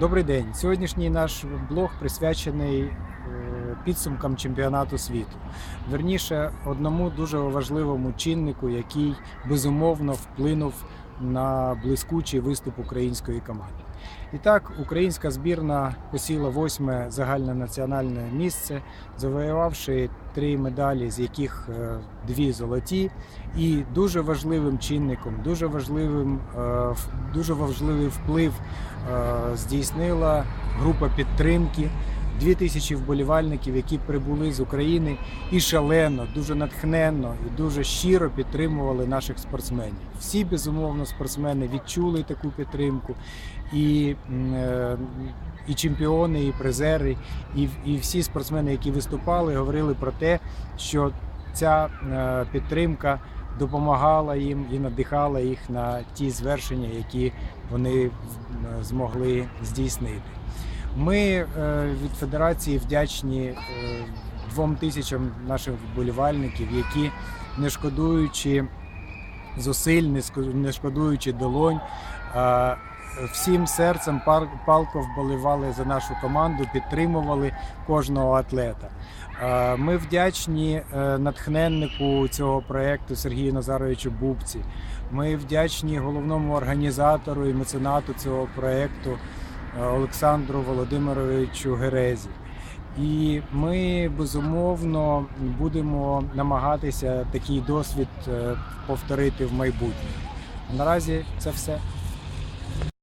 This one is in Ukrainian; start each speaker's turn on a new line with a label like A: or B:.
A: Добрий день. Сьогоднішній наш блог присвячений е, підсумкам чемпіонату світу. Верніше, одному дуже важливому чиннику, який безумовно вплинув на блискучий виступ української команди. І так, українська збірна посіла восьме загальнонаціональне місце, завоювавши три медалі, з яких е, дві золоті. І дуже важливим чинником, дуже важливим, е, дуже важливий вплив е, здійснила група підтримки. Дві тисячі вболівальників, які прибули з України і шалено, дуже натхненно і дуже щиро підтримували наших спортсменів. Всі безумовно спортсмени відчули таку підтримку, і, е, і чемпіони, і призери, і, і всі спортсмени, які виступали, говорили про те, що ця е, підтримка допомагала їм і надихала їх на ті звершення, які вони змогли здійснити. Ми е, від федерації вдячні е, двом тисячам наших вболівальників, які не шкодуючи зусиль, не шкодуючи долонь, всім серцем палко вболівали за нашу команду, підтримували кожного атлета. Ми вдячні е, натхненнику цього проекту Сергію Назаровичу Бубці. Ми вдячні головному організатору і меценату цього проекту е, Олександру Володимировичу Герезі. І ми безумовно будемо намагатися такий досвід е, повторити в майбутньому. Наразі це все.